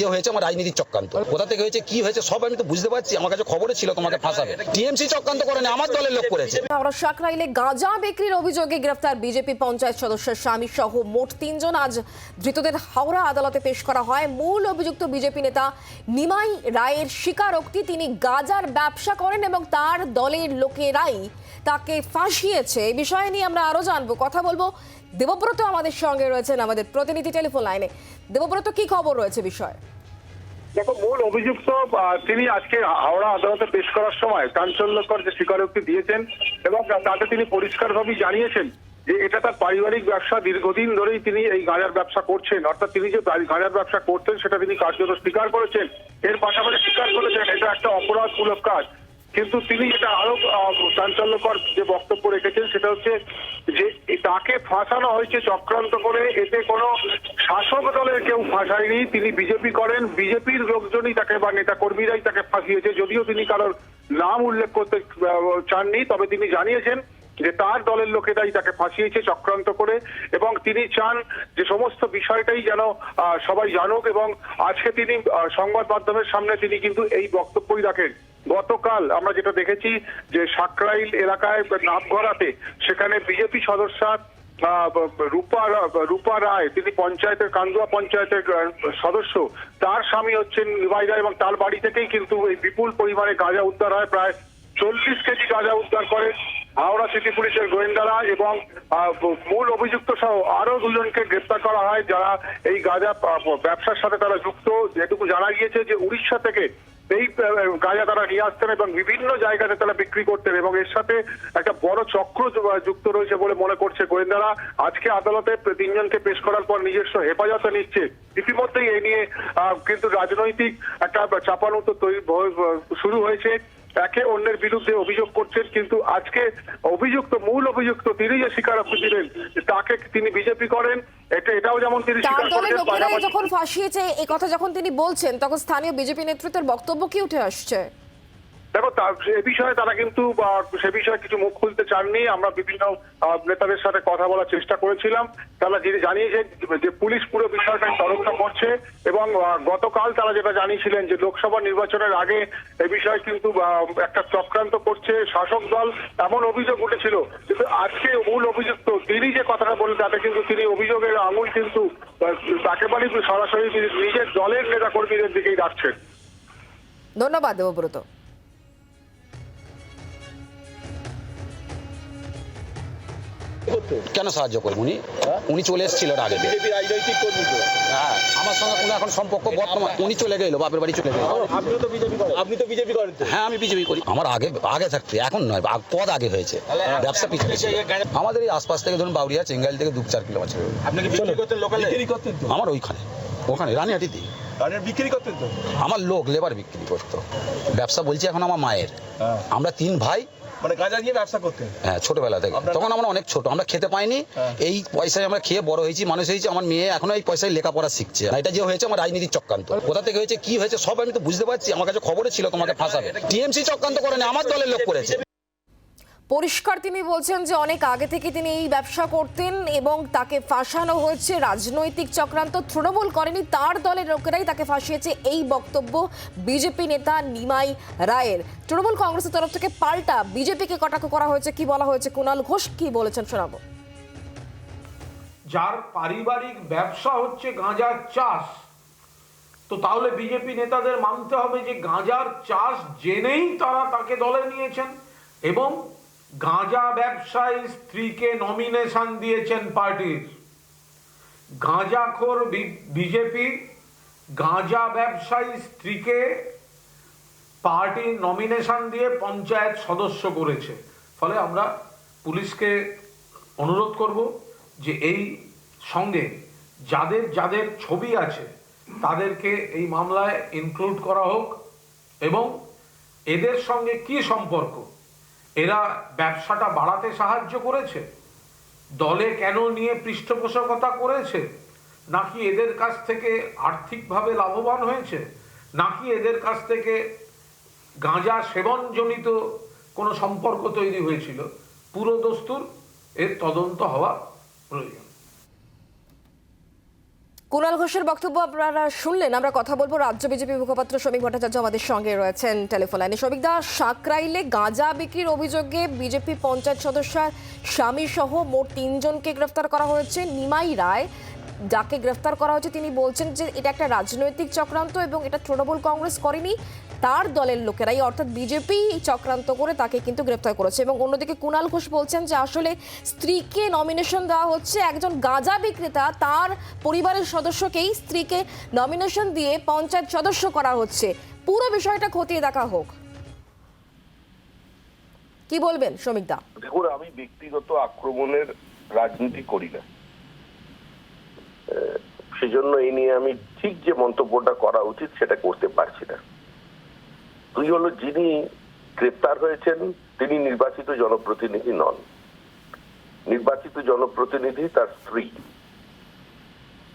যে হয়েছে আমার রাজনীতির চক্রান্ত। কোথা থেকে হয়েছে, কি হয়েছে, সব আমি তো বুঝতে পারছি। আমার কাছে খবরে ছিল তোমাকে ফাঁসাবে। টিএমসি চক্রান্ত করেনি আমার দলের লোক করেছে। হাওড়া সাকরাইলে গাঁজা বিক্রির অভিযোগে গ্রেফতার বিজেপি পঞ্চায়েত সদস্যের স্বামী সহ মোট তিনজন। আজ ধৃতদের হাওড়া আদালতে পেশ করা হয়। মূল অভিযুক্ত বিজেপি নেতা নিমাই রায়ের স্বীকারোক্তি, তিনি গাঁজার ব্যবসা করেন এবং তার দলের লোকেরাই তাকে ফাঁসিয়েছে। এই বিষয়ে নিয়ে আমরা আরও জানব, কথা বলব দেবব্রত আমাদের সঙ্গে রয়েছেন আমাদের প্রতিনিধি টেলিফোন লাইনে। দেবব্রত, কি খবর রয়েছে বিষয়ে? দেখো, মূল অভিযুক্ত তিনি আজকে হাওড়া আদালতে পেশ করার সময় চাঞ্চল্যকর যে স্বীকারোক্তি দিয়েছেন এবং তাতে তিনি পরিষ্কারভাবেই জানিয়েছেন যে এটা তার পারিবারিক ব্যবসা, দীর্ঘদিন ধরেই তিনি এই গাঁজার ব্যবসা করছেন। অর্থাৎ তিনি যে গাঁজার ব্যবসা করতেন, সেটা তিনি কার্যত স্বীকার করেছেন। এর পাশাপাশি স্বীকার করেছেন, এটা একটা অপরাধমূলক কাজ। কিন্তু তিনি যেটা আরও চাঞ্চল্যকর যে বক্তব্য রেখেছেন, সেটা হচ্ছে যে তাকে ফাঁসানো হয়েছে চক্রান্ত করে, এতে কোনো শাসক দলের কেউ ফাঁসায়নি। তিনি বিজেপি করেন, বিজেপির লোকজনই তাকে বা নেতা কর্মীরাই তাকে ফাঁসিয়েছে, যদিও তিনি কারোর নাম উল্লেখ করতে চাননি, তবে তিনি জানিয়েছেন যে তার দলের লোকেরাই তাকে ফাঁসিয়েছে চক্রান্ত করে, এবং তিনি চান যে সমস্ত বিষয়টাই যেন সবাই জানুক, এবং আজকে তিনি সংবাদ মাধ্যমের সামনে তিনি কিন্তু এই বক্তব্যই রাখেন। গতকাল আমরা যেটা দেখেছি যে সাকরাইল এলাকায় নামগড়াতে সেখানে বিজেপি সদস্যা রূপা রূপা রায়, তিনি পঞ্চায়েতের, কান্দুয়া পঞ্চায়েতের সদস্য, তার স্বামী হচ্ছেন নিমাই রায়, এবং তার বাড়ি থেকেই কিন্তু এই বিপুল পরিমাণে গাঁজা উদ্ধার হয়। প্রায় চল্লিশ কেজি গাঁজা উদ্ধার করে হাওড়া সিটি পুলিশের গোয়েন্দারা এবং মূল অভিযুক্ত সহ আরও দুজনকে গ্রেপ্তার করা হয় যারা এই গাঁজা ব্যবসার সাথে তারা যুক্ত। যেটুকু জানা গিয়েছে যে উড়িষ্যা থেকে এই গাঁজা তারা নিয়ে আসতেন এবং বিভিন্ন জায়গাতে তারা বিক্রি করতেন এবং এর সাথে একটা বড় চক্র যুক্ত রয়েছে বলে মনে করছে গোয়েন্দারা। আজকে আদালতে তিনজনকে পেশ করার পর নিজস্ব হেফাজতে নিচ্ছে। ইতিমধ্যেই এই নিয়ে কিন্তু রাজনৈতিক একটা চাপানুতো তৈরি শুরু হয়েছে। একে অন্যের বিরুদ্ধে অভিযোগ করছেন কিন্তু আজকে অভিযুক্ত মূল অভিযুক্ত তিনি যে স্বীকারোক্তি দিলেন তাকে তিনি বিজেপি করেন এটা এটাও যেমন তিনি স্বীকার পাশাপাশি- যখন ফাঁসিয়েছে এই কথা যখন তিনি বলছেন তখন স্থানীয় বিজেপি নেতৃত্বের বক্তব্য কি উঠে আসছে? দেখো এ বিষয়ে তারা কিন্তু সে বিষয়ে কিছু মুখ খুলতে চাননি। আমরা বিভিন্ন নেতাদের সাথে কথা বলার চেষ্টা করেছিলাম। তারা যিনি জানিয়েছেন যে পুলিশ পুরো বিষয়টা তদন্ত করছে এবং গতকাল তারা যেটা জানিয়েছিলেন যে লোকসভা নির্বাচনের আগে এ বিষয়ে কিন্তু একটা চক্রান্ত করছে শাসক দল এমন অভিযোগ উঠেছিল কিন্তু আজকে মূল অভিযুক্ত তিনি যে কথাটা বললেন তাতে কিন্তু তিনি অভিযোগের আঙুল কিন্তু আহ, একেবারেই সরাসরি নিজের দলের নেতা কর্মীদের দিকেই রাখছেন ধন্যবাদ দেবব্রত। কেন সাহায্য করব উনি? উনি চলে এসেছিল আগে রাজনৈতিক কর্মী হ্যাঁ আমার সঙ্গে কোনো এখন সম্পর্ক বর্তমান উনি চলে গেলো বাপের বাড়ি চলে গেলো। আপনিও তো বিজেপি করেন। আপনি তো বিজেপি করেন হ্যাঁ আমি বিজেপি করি। আমার আগে আগে থাকতে এখন নয় কদ আগে হয়েছে। ব্যবসা পিছিয়ে ছিল। আমাদের এই আশপাশ থেকে ধরুন বাউরিয়া চেঙ্গাইল থেকে দু চার কিলোমিটার। আপনি আমার ওইখানে। ওখানে রানিহাটিতে বিক্রি করতেন তো? আমার লোক লেবার বিক্রি করতো। ব্যবসা বলছি এখন আমার মায়ের। হ্যাঁ। আমরা তিন ভাই মানে গাঁজা নিয়ে ব্যবসা করতেন। হ্যাঁ ছোটবেলা থেকে। তখন আমরা অনেক ছোট আমরা খেতে পাইনি। হ্যাঁ। এই পয়সায় আমরা খেয়ে বড় হয়েছি মানুষ হয়েছি আমার মেয়ে এখনও এই পয়সায় লেখাপড়া শিখছে। এটা যে হয়েছে আমার রাজনীতির চক্রান্ত। কোথা থেকে হয়েছে কি হয়েছে সব আমি তো বুঝতে পারছি আমার কাছে খবরে ছিল তোমাকে ফাঁসাবে। টিএমসি চক্রান্ত করেনি আমার দলের লোক করেছে। পরিষ্কার তিনি বলছেন যে অনেক আগে থেকে তিনি এই ব্যবসা করতেন এবং তাকে ফাঁসানো হয়েছে রাজনৈতিক চক্রান্ত তৃণমূল করেনি, তার দলের লোকেরাই তাকে ফাঁসিয়েছে এই বক্তব্য বিজেপি নেতা নিমাই রায়ের। তৃণমূল কংগ্রেসের তরফ থেকে পাল্টা বিজেপিকে কটাক্ষ করা হয়েছে, কি বলা হয়েছে কুণাল ঘোষ কি বলেছেন শোনাবো। যার পারিবারিক ব্যবসা হচ্ছে গাঁজার চাষ, তো তাহলে বিজেপি নেতাদের মানতে হবে যে গাঁজার চাষ জেনেই তারা তাকে দলে নিয়েছেন এবং গাঁজা ব্যবসায়ী স্ত্রীকে নমিনেশন দিয়েছেন পার্টির গাঁজাখোর বিজেপি গাঁজা ব্যবসায়ী স্ত্রীকে পার্টি নমিনেশন দিয়ে পঞ্চায়েত সদস্য করেছে। ফলে আমরা পুলিশকে অনুরোধ করব যে এই সঙ্গে যাদের যাদের ছবি আছে, তাদেরকে এই মামলায় ইনক্লুড করা হোক এবং এদের সঙ্গে কি সম্পর্ক? এরা ব্যবসাটা বাড়াতে সাহায্য করেছে। দলে কেন নিয়ে পৃষ্ঠপোষকতা করেছে? নাকি এদের কাছ থেকে আর্থিকভাবে লাভবান হয়েছে? নাকি এদের কাছ থেকে গাঁজা সেবনজনিত কোনো সম্পর্ক তৈরি হয়েছিল? পুরো দস্তুর এর তদন্ত হওয়া প্রয়োজন। কুণাল ঘোষের বক্তব্য আপনারা শুনলেন। আমরা কথা বলব রাজ্য বিজেপি মুখপাত্র শ্রমিক ভট্টাচার্য আমাদের সঙ্গে রয়েছেন টেলিফোন লাইনে। শ্রমিক দা, সাকরাইলে গাঁজা বিক্রির অভিযোগে বিজেপি পঞ্চায়েত সদস্য স্বামী সহ মোট তিনজনকে গ্রেফতার করা হয়েছে। নিমাই রায় যাকে গ্রেফতার করা হয়েছে, তিনি বলছেন যে এটা একটা রাজনৈতিক চক্রান্ত এবং এটা তৃণমূল কংগ্রেস করেনি। তার দলের লোকেরাই, অর্থাৎ বিজেপি চক্রান্ত করে তাকে কিন্তু গ্রেপ্তার করেছে। এবং অন্যদিকে কুণাল ঘোষ বলছেন যে আসলে স্ত্রীকে নমিনেশন দেওয়া হচ্ছে একজন গাঁজা বিক্রেতা, তার পরিবারের সদস্যকেই স্ত্রীকে নমিনেশন দিয়ে পঞ্চায়েত সদস্য করা হচ্ছে। পুরো বিষয়টা খতিয়ে দেখা হোক। কি বলবেন শ্রমিক দা দেখুন, আমি ব্যক্তিগত আক্রমণের রাজনীতি করি না। সেজন্য এই নিয়ে আমি ঠিক যে মন্তব্যটা করা উচিত সেটা করতে পারছি না। দুই হলো যিনি গ্রেপ্তার হয়েছেন, তিনি নির্বাচিত জনপ্রতিনিধি নন। নির্বাচিত জনপ্রতিনিধি তার স্ত্রী।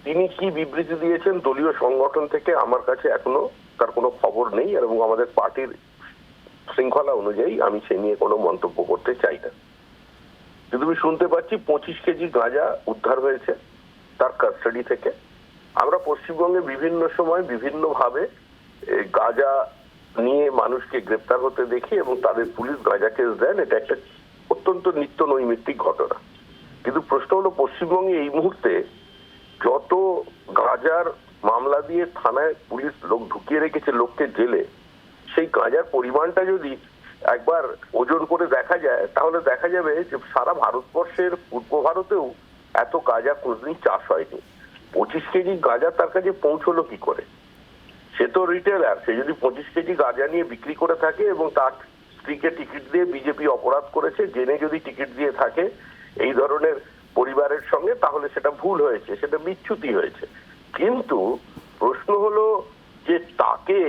তিনি কি বিবৃতি দিয়েছেন দলীয় সংগঠন থেকে আমার কাছে এখনও তার কোনো খবর নেই এবং আমাদের পার্টির শৃঙ্খলা অনুযায়ী আমি সে নিয়ে কোনো মন্তব্য করতে চাই না। কিন্তু আমি শুনতে পাচ্ছি, পঁচিশ কেজি গাঁজা উদ্ধার হয়েছে তার কাস্টাডি থেকে। আমরা পশ্চিমবঙ্গে বিভিন্ন সময় বিভিন্ন ভাবে গাঁজা নিয়ে মানুষকে গ্রেপ্তার হতে দেখি এবং তাদের পুলিশ গাঁজা কেস দেন, এটা একটা অত্যন্ত নিত্য নৈমিত্তিক ঘটনা। কিন্তু প্রশ্ন হলো, পশ্চিমবঙ্গে এই মুহূর্তে যত গাঁজার মামলা দিয়ে থানায় পুলিশ লোক ঢুকিয়ে রেখেছে লোককে জেলে, সেই গাঁজার পরিমাণটা যদি একবার ওজন করে দেখা যায়, তাহলে দেখা যাবে যে সারা ভারতবর্ষের পূর্ব ভারতেও এত গাঁজা কোনোদিন চাষ হয়নি। পঁচিশ কেজি গাঁজা তার কাছে পৌঁছলো কি করে? সে তো রিটেলার সে যদি পঁচিশ কেজি গাঁজা নিয়ে বিক্রি করে থাকে এবং তার স্ত্রীকে টিকিট দিয়ে বিজেপি অপরাধ করেছে, জেনে যদি টিকিট দিয়ে থাকে এই ধরনের পরিবারের সঙ্গে, তাহলে সেটা ভুল হয়েছে, সেটা বিচ্যুতি হয়েছে। কিন্তু প্রশ্ন হলো যে তাকে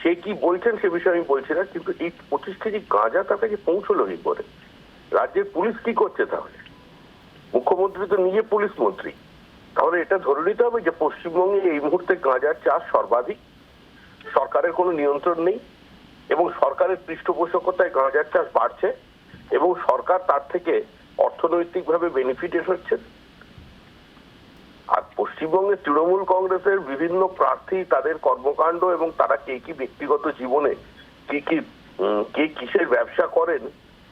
সে কি বলছেন সে বিষয়ে আমি বলছি না, কিন্তু এই পঁচিশ কেজি গাঁজা তার কাছে পৌঁছলো কি করে? রাজ্যের পুলিশ কি করছে তাহলে? মুখ্যমন্ত্রী তো নিজে পুলিশ মন্ত্রী। তাহলে এটা ধরে নিতে হবে যে পশ্চিমবঙ্গে এই মুহূর্তে গাঁজার চাষ সর্বাধিক। সরকারের কোনো নিয়ন্ত্রণ নেই এবং সরকারের পৃষ্ঠপোষকতায় গাঁজার চাষ বাড়ছে এবং সরকার তার থেকে অর্থনৈতিকভাবে বেনিফিটেড হচ্ছে। আর পশ্চিমবঙ্গে তৃণমূল কংগ্রেসের বিভিন্ন প্রার্থী, তাদের কর্মকাণ্ড এবং তারা কে কি ব্যক্তিগত জীবনে, কি কি কে কিসের ব্যবসা করেন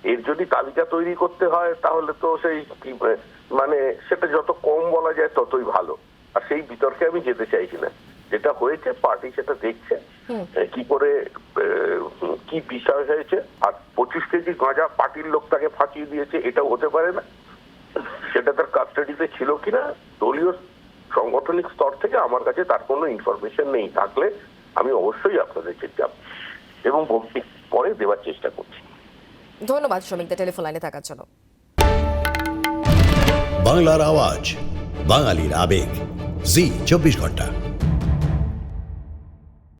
এর যদি তালিকা তৈরি করতে হয় তাহলে তো সেই মানে সেটা যত কম বলা যায় ততই ভালো। আর সেই বিতর্কে আমি যেতে চাইছি না যেটা হয়েছে পার্টি সেটা দেখছে কি করে কি বিষয় হয়েছে আর পঁচিশ কেজি গাঁজা পার্টির লোক তাকে ফাঁসিয়ে দিয়েছে এটাও হতে পারে না। সেটা তার কাস্টাডিতে ছিল কিনা দলীয় সাংগঠনিক স্তর থেকে আমার কাছে তার কোনো ইনফরমেশন নেই। থাকলে আমি অবশ্যই আপনাদেরকে যাব এবং পরে দেওয়ার চেষ্টা করছি। ধন্যবাদ শ্রমিকদের টেলিফোন লাইনে থাকার জন্য। বাংলার আওয়াজ বাঙালির আবেগ। জি চব্বিশ ঘণ্টা।